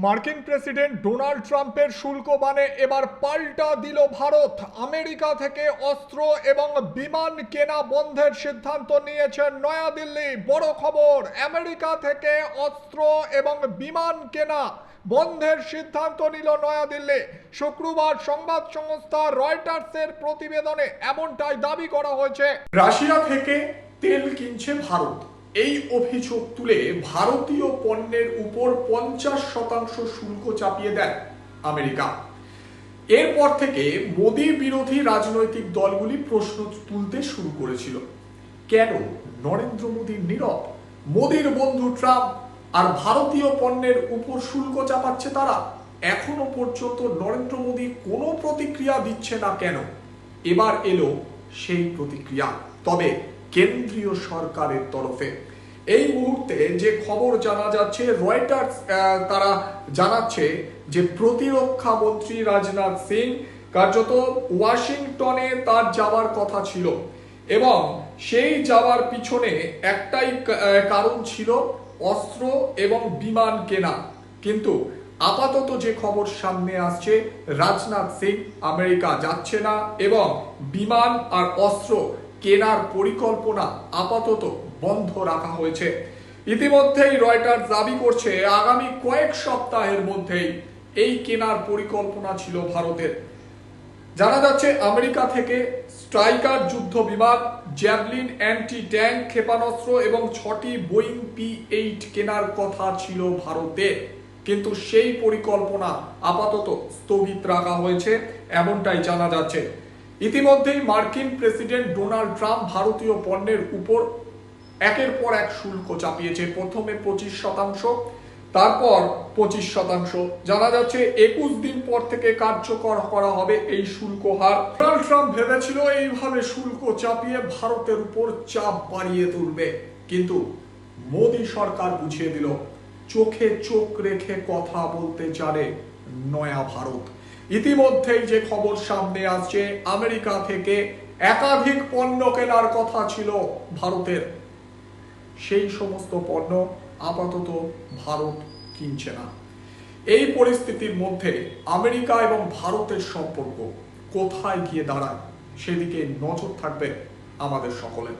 মার্কিন president Donald ট্রাম্পের শুল্ক বানে এবার পাল্টা দিল ভারত। আমেরিকা থেকে অস্ত্র এবং বিমান কেনা বন্ধের সিদ্ধান্ত নিয়েছে নয়াদিল্লি। বড় খবর, আমেরিকা থেকে অস্ত্র এবং বিমান কেনা বন্ধের সিদ্ধান্ত নিল নয়াদিল্লি। শুক্রবার সংবাদ সংস্থা রয়টার্সের প্রতিবেদনে এমনটাই দাবি করা হয়েছে। রাশিয়া থেকে তেল কিনছে ভারত। এই অভিযোগ তুলে ভারতীয় পণ্যের উপর পঞ্চাশ শতাংশ শুল্ক চাপিয়ে দেন আমেরিকা। এরপর থেকে মোদী বিরোধী রাজনৈতিক দলগুলি প্রশ্ন তুলতে শুরু করেছিল। কেন নরেন্দ্র মোদীর নীরব, মোদীর বন্ধু ট্রাম্প আর ভারতীয় পণ্যের উপর শুল্ক চাপাচ্ছে তারা? এখনও পর্যন্ত নরেন্দ্র মোদী কোনো প্রতিক্রিয়া দিচ্ছে না কেন? এবার এলো সেই প্রতিক্রিয়া। তবে কেন্দ্রীয় সরকারের তরফে। এই মুহূর্তে যে খবর জানা যাচ্ছে রয়টার্স তারা জানাচ্ছে যে প্রতিরক্ষা মন্ত্রী রাজনাথ সিং কার্যত ওয়াশিংটনে তার যাওয়ার কথা ছিল এবং সেই যাওয়ার পিছনে একটাই কারণ ছিল অস্ত্র এবং বিমান কেনা। কিন্তু আপাতত যে খবর সামনে আসছে, রাজনাথ সিং আমেরিকা যাচ্ছে না এবং বিমান আর অস্ত্র কেনার পরিকল্পনা আপাতত বন্ধ রাখা হয়েছে। ইতিমধ্যেই রয়টার দাবি করছে, আগামী কয়েক সপ্তাহের মধ্যেই এই কেনার পরিকল্পনা ছিল ভারতের। জানা যাচ্ছে, আমেরিকা থেকে স্ট্রাইকার যুদ্ধ বিমান, জ্যাভলিন অ্যান্টি ট্যাঙ্ক ক্ষেপণাস্ত্র এবং ছটি বোয়িং পি এইট কেনার কথা ছিল ভারতের কিন্তু সেই পরিকল্পনা আপাতত স্থগিত রাখা হয়েছে, এমনটাই জানা যাচ্ছে। ইতিমধ্যেই মার্কিন প্রেসিডেন্ট ডোনাল্ড ট্রাম্প ভারতীয় পণ্যের উপর একের পর এক শুল্ক চাপিয়েছে। প্রথমে পঁচিশ শতাংশ, তারপর পঁচিশ শতাংশ। জানা যাচ্ছে, একুশ দিন পর থেকে কার্যকর করা হবে এই শুল্ক হার। ডোনাল্ড ট্রাম্প ভেবেছিল এইভাবে শুল্ক চাপিয়ে ভারতের উপর চাপ বাড়িয়ে তুলবে। কিন্তু মোদী সরকার বুঝিয়ে দিল, চোখে চোখ রেখে কথা বলতে জানে নয়া ভারত। ইতিমধ্যেই যে খবর সামনে আসছে, আমেরিকা থেকে একাধিক পণ্য কেনার কথা ছিল ভারতের। সেই সমস্ত পণ্য আপাতত ভারত কিনছে না। এই পরিস্থিতির মধ্যে আমেরিকা এবং ভারতের সম্পর্ক কোথায় গিয়ে দাঁড়ায়, সেদিকে নজর থাকবে আমাদের সকলের।